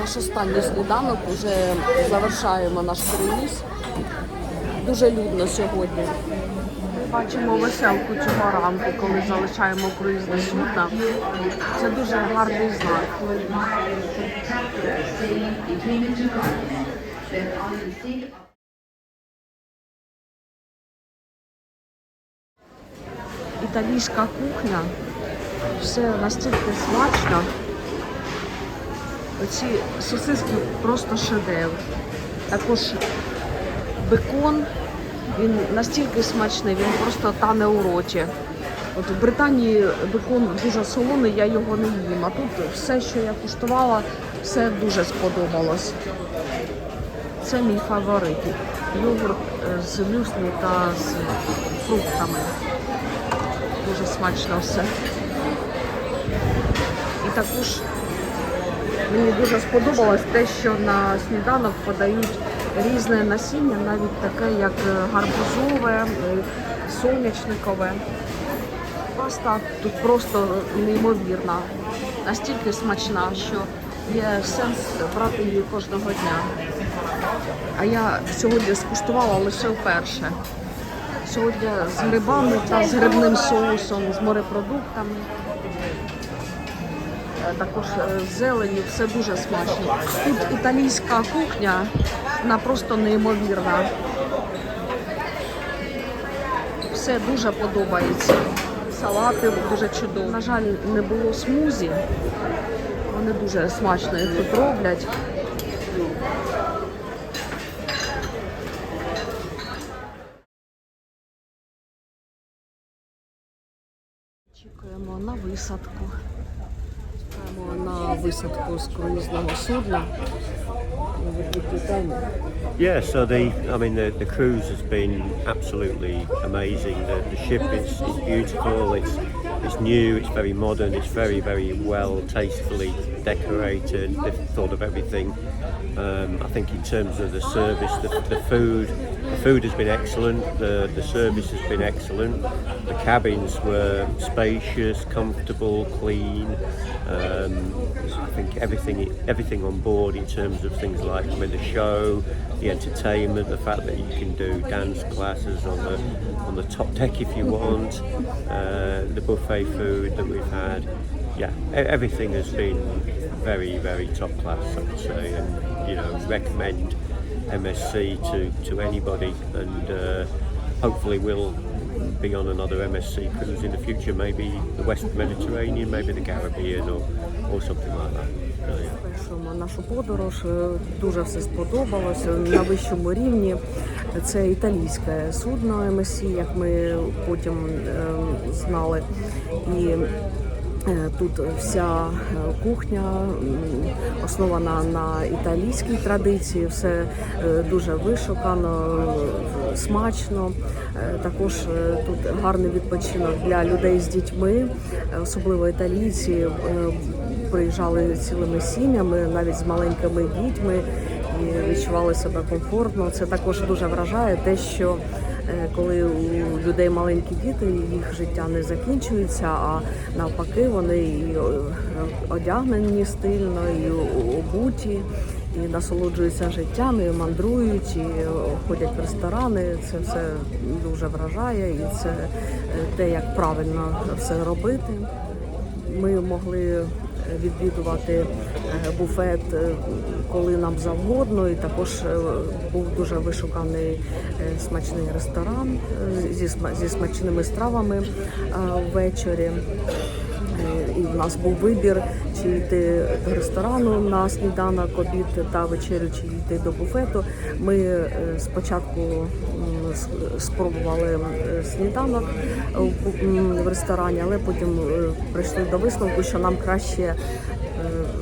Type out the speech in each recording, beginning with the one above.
Наш останній сніданок вже завершаємо наш круїз. Дуже людно сьогодні. Бачимо веселку цього ранку, коли залишаємо круїзне судно. Це дуже гарний знак. Італійська кухня. Все настільки смачно. Оці сосиски просто шедевр. Також бекон, він настільки смачний, він просто тане у роті. От в Британії бекон дуже солоний, я його не їм. А тут все, що я куштувала, все дуже сподобалось. Це мій фаворит. Йогурт е, з мюслі та з фруктами. Дуже смачно все. І також Мені дуже сподобалось те, що на сніданок подають різне насіння, навіть таке, як е, гарбузове, е, соняшникове. Паста тут просто неймовірна, настільки смачна, що є сенс брати її кожного дня. А я сьогодні скуштувала лише вперше. Сьогодні з грибами та з грибним соусом, з морепродуктами. Також е, з зеленю, все дуже смачно. Тут італійська кухня, вона просто неймовірна. Все дуже подобається. Салати дуже чудові. На жаль, не було смузі. Вони дуже смачно їх тут роблять. Чекаємо на висадку. Чекаємо на висадку з круїзного судна. Yeah, so the I mean the, the cruise has been absolutely amazing. The, the ship is, is beautiful. It's it's new. It's very modern. It's very very well tastefully decorated. They've thought of everything. Um, I think in terms of the service, the, the food, the food has been excellent. The the service has been excellent. The cabins were spacious, comfortable, clean. Um, I think everything everything on board in terms of things like I mean, the show, the entertainment, the fact that you can do dance classes on the on the top deck if you want, uh, the buffet food that we've had. Yeah, everything has been very very top class. I would say, and you know recommend MSC to to anybody, and uh, hopefully we'll be on another MSC cruise in the future, maybe the West Mediterranean, maybe the Caribbean, or or something like that. So, yeah. Завершуємо нашу подорож. Е, Дуже все сподобалося на вищому рівні. Це італійське судно МСІ, як ми потім е, знали. І е, тут вся е, кухня основана на італійській традиції, все е, дуже вишукано, е, смачно. Е, Також е, тут гарний відпочинок для людей з дітьми, е, особливо італійці. е, приїжджали цілими сім'ями, навіть з маленькими дітьми, і відчували себе комфортно. Це також дуже вражає те, що е, коли у людей маленькі діти, їх життя не закінчується, а навпаки, вони і е, одягнені стильно, і обуті. І насолоджуються життям, і мандрують, і е, ходять в ресторани. Це все дуже вражає, і це е, те, як правильно все робити. Ми могли відвідувати е, буфет, е, коли нам завгодно, і також е, був дуже вишуканий смачний ресторан зі смачними стравами ввечері. І в нас був вибір, чи йти до ресторану на сніданок, обід та вечерю, чи йти до буфету. Ми спочатку спробували е, сніданок в ресторані, але потім е, прийшли до висновку, що нам краще е,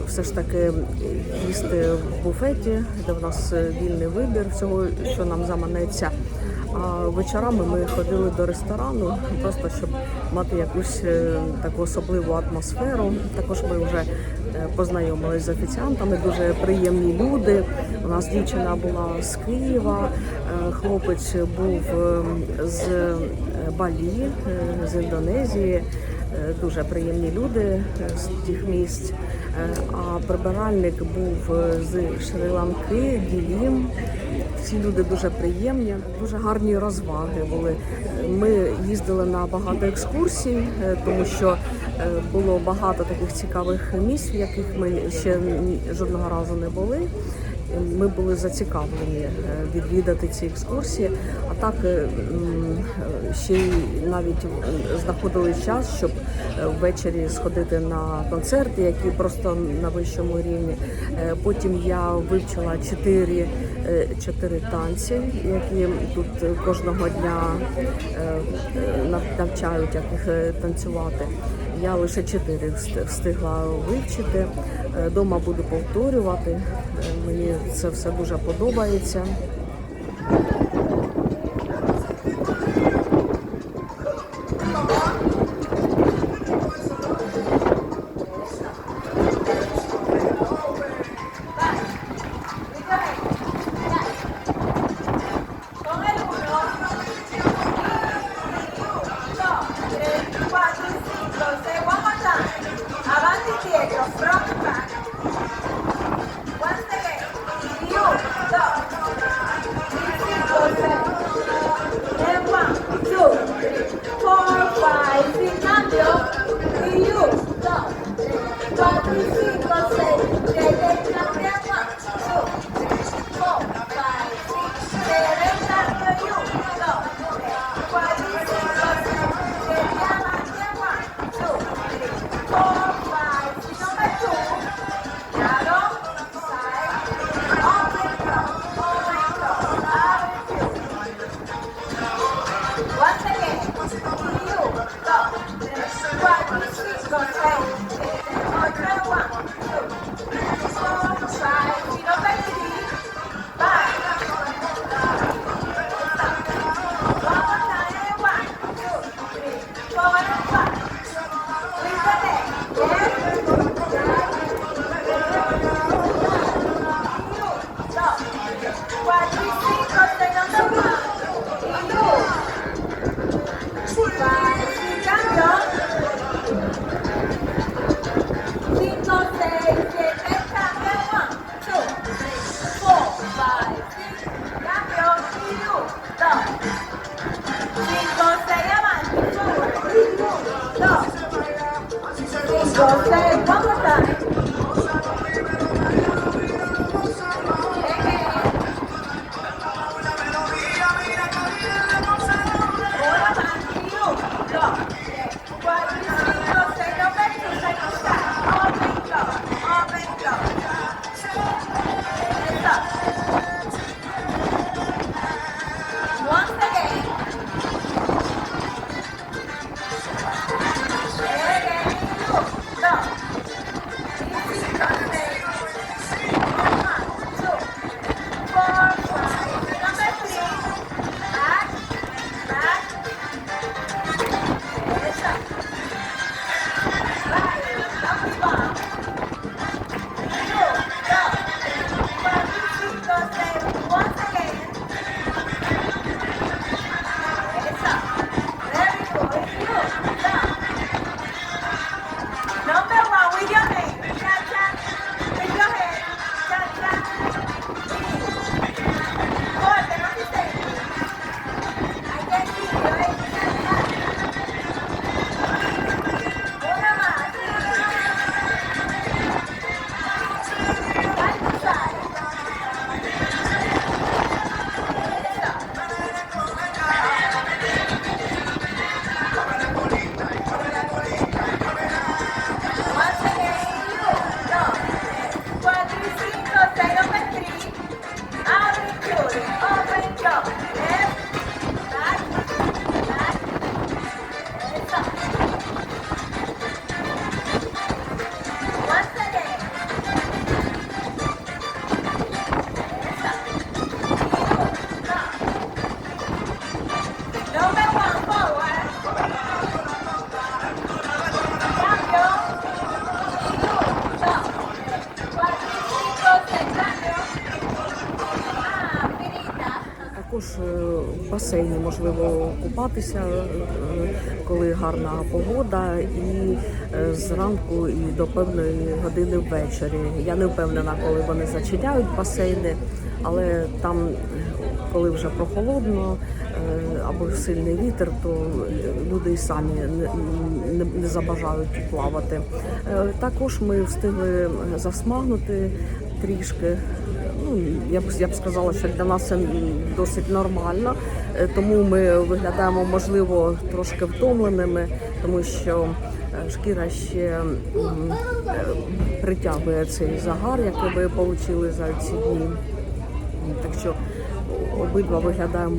все ж таки їсти в буфеті, де в нас вільний вибір всього, що нам заманеться. А вечорами ми ходили до ресторану, просто щоб мати якусь е, таку особливу атмосферу. Також ми вже е, познайомилися з офіціантами, дуже приємні люди. У нас дівчина була з Києва, е, хлопець був е, з Балі, з Індонезії. Дуже приємні люди з тих місць. А прибиральник був е, з Шри-Ланки, Ділім. Всі люди дуже приємні, дуже гарні розваги були. Ми їздили на багато екскурсій, е, тому що е, було багато таких цікавих місць, в яких ми ще жодного разу не були. Ми були зацікавлені е, відвідати ці екскурсії, а так е, ще й навіть знаходили час, щоб е, ввечері сходити на концерти, які просто на вищому рівні. Потім я вивчила чотири, чотири танці, які тут кожного дня нав- навчають, як їх танцювати. Я лише чотири вст- встигла вивчити. Е, Дома буду повторювати. Е, Мені це все дуже подобається. Go Fed, one more time. Басейні можливо купатися, е, коли гарна погода, і е, зранку і до певної години ввечері. Я не впевнена, коли вони зачиняють басейни, але там, коли вже прохолодно е, або сильний вітер, то люди і самі не, забажають плавати. Також ми встигли засмагнути трішки. Ну, я б я б сказала, що для нас це досить нормально, Е, тому ми виглядаємо можливо трошки втомленими, тому що е, шкіра ще е, притягує цей загар, який ви отримали за ці дні. Так що обидва виглядаємо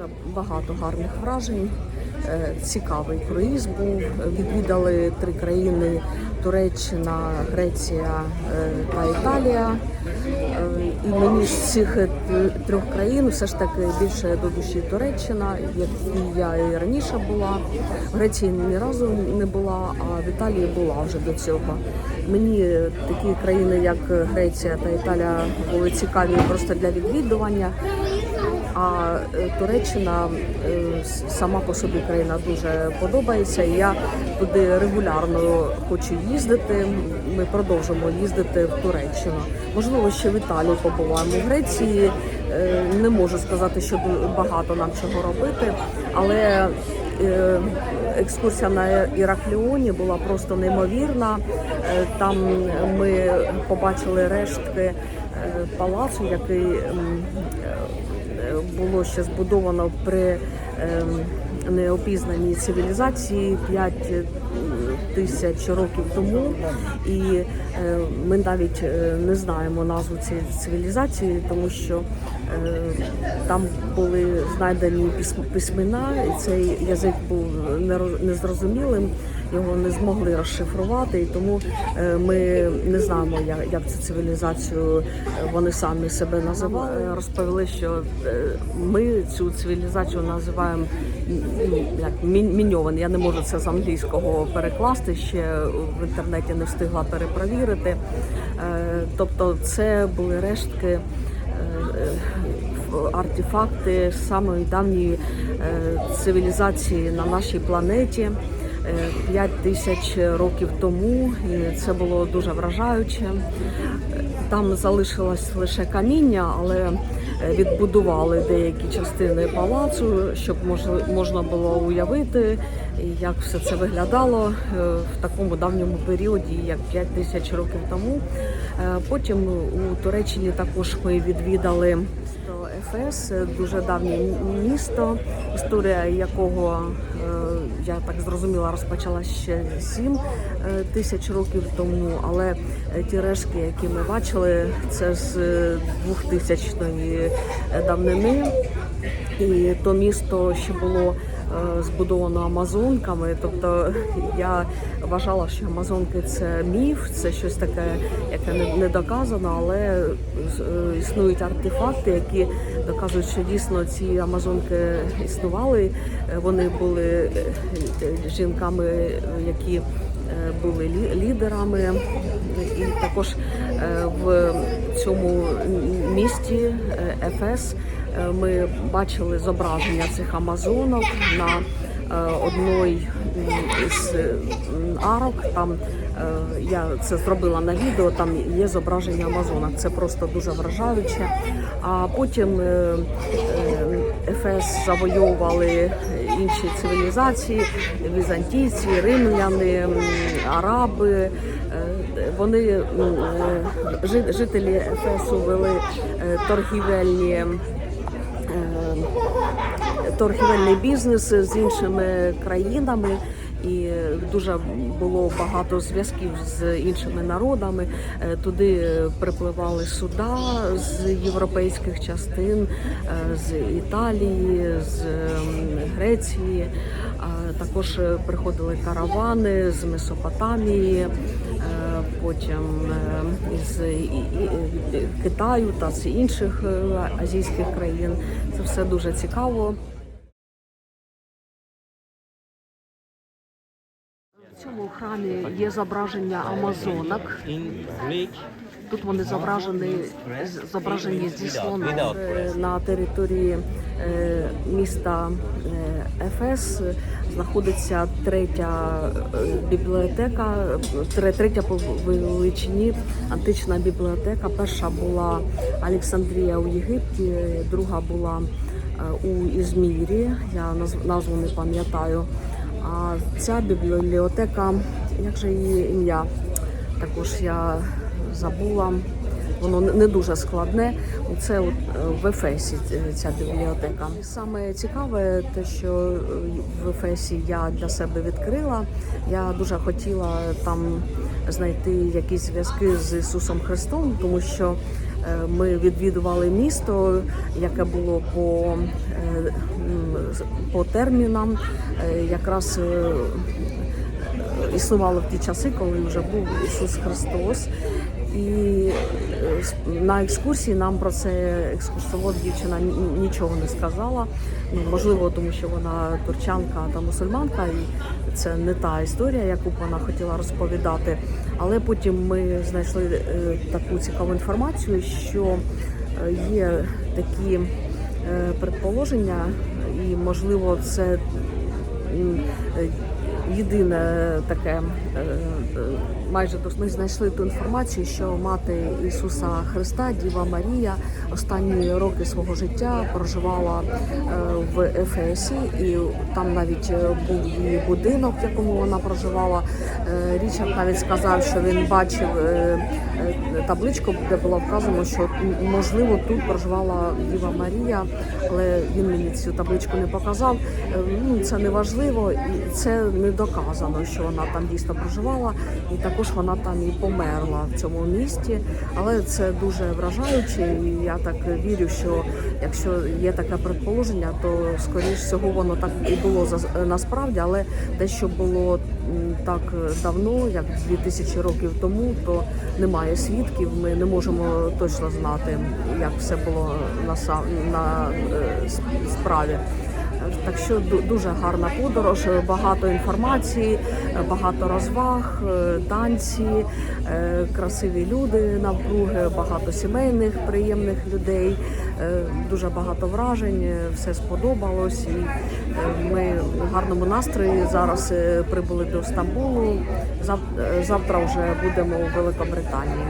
За багато гарних вражень. Е, Цікавий круїз був. Відвідали три країни: Туреччина, Греція е, та Італія. Е, І мені з цих трьох країн все ж таки більше до душі Туреччина, як і я і раніше була. В Греції ні разу не була, а в Італії була вже до цього. Мені такі країни, як Греція та Італія, були цікаві просто для відвідування. А е, Туреччина е, сама по собі країна дуже подобається. і Я туди регулярно хочу їздити. Ми продовжимо їздити в Туреччину. Можливо, ще в Італії побуваємо. В Греції е, не можу сказати, що багато нам чого робити, але екскурсія на Іракліоні була просто неймовірна. Там ми побачили рештки палацу, який було ще збудовано при ем, неопізнаній цивілізації 5 тисяч років тому, і е, ми навіть е, не знаємо назву цієї цивілізації, тому що е, там були знайдені письмена, і цей язик був незрозумілим. Його не змогли розшифрувати, і тому ми не знаємо, як, як цю цивілізацію вони самі себе називали. Розповіли, що ми цю цивілізацію називаємо як мін- міньован. Я не можу це з англійського перекласти. Ще в інтернеті не встигла перепровірити. Е, Тобто, це були рештки. е, е, Артефакти самої давньої цивілізації на нашій планеті. 5 тисяч років тому, і це було дуже вражаюче. Там залишилось лише каміння, але відбудували деякі частини палацу, щоб можна було уявити, як все це виглядало е, в такому давньому періоді, як 5 тисяч років тому. Е, Потім у Туреччині також ми відвідали Ефес, е, дуже давнє місто, історія якого е, я так зрозуміла, розпочалася ще 7 тисяч років тому. Але е, ті рештки, які ми бачили, це з 2000-ї давнини. І то місто ще було е, збудовано амазонками. Тобто я вважала, що амазонки це міф, це щось таке, яке не, доказано, але е, існують артефакти, які доказують, що дійсно ці амазонки існували. Е, Вони були е, е, жінками, які е, були лі- лідерами, і також е, в цьому місті е, Ефес е, ми бачили зображення цих амазонок на е, одної з арок. Там е, я це зробила на відео. Там є зображення Амазонок. Це просто дуже вражаюче. А потім е, е, Ефес завойовували інші цивілізації, візантійці, римляни, араби. Е, Вони е, жителі Ефесу вели е, торгівельні. Торгівельний бізнес з іншими країнами. І дуже було багато зв'язків з іншими народами. Е, Туди припливали суда з європейських частин, е, з Італії, з ем, Греції. Також приходили каравани з Месопотамії, потім е, з Китаю та з інших е, азійських країн. Це все дуже цікаво. В цьому храмі є зображення амазонок. Тут вони зображені, зображені зі слоном Е, на території міста Ефес. Знаходиться третя е, бібліотека, тре- третя по величині антична бібліотека. Перша була Олександрія у Єгипті, друга була е, у Ізмірі. Я назв- назву не пам'ятаю. А ця бібліотека, як же її ім'я? Також я забула. Воно не- дуже складне. Це от е, в Ефесі ця бібліотека. Саме цікаве, те, що е, в Ефесі я для себе відкрила. Я дуже хотіла там знайти якісь зв'язки з Ісусом Христом, тому що е, ми відвідували місто, яке було по, по термінам. Якраз існувало в ті часи, коли вже був Ісус Христос. І е, на екскурсії нам про це екскурсовод дівчина нічого не сказала. Ну, можливо, тому що вона турчанка та мусульманка, і це не та історія, яку б вона хотіла розповідати. Але потім ми знайшли е, таку цікаву інформацію, що е, є такі предположення, і можливо, це єдине таке майже ми знайшли ту інформацію, що мати Ісуса Христа, Діва Марія, останні роки свого життя проживала е, в Ефесі, і там навіть е, був її будинок, в якому вона проживала. Е, Річард навіть сказав, що він бачив табличку, де було вказано, що можливо тут проживала Діва Марія, але він мені цю табличку не показав. Ну це не важливо, і це не доказано, що вона там дійсно проживала, і також вона там і померла в цьому місті. Але це дуже вражаюче, і я так вірю, що якщо є таке предположення, то скоріш всього воно так і було насправді, але те, що було так давно, як 2000 років тому, то немає свідків. Ми не можемо точно знати, як все було на на е, справі. Так що дуже гарна подорож, багато інформації, багато розваг, е, танці, е, красиві люди навкруги, багато сімейних приємних людей, е, дуже багато вражень. е, Все сподобалось. І е, ми в гарному настрої зараз е, прибули до Стамбулу. Зав- е, Завтра вже будемо у Великобританії.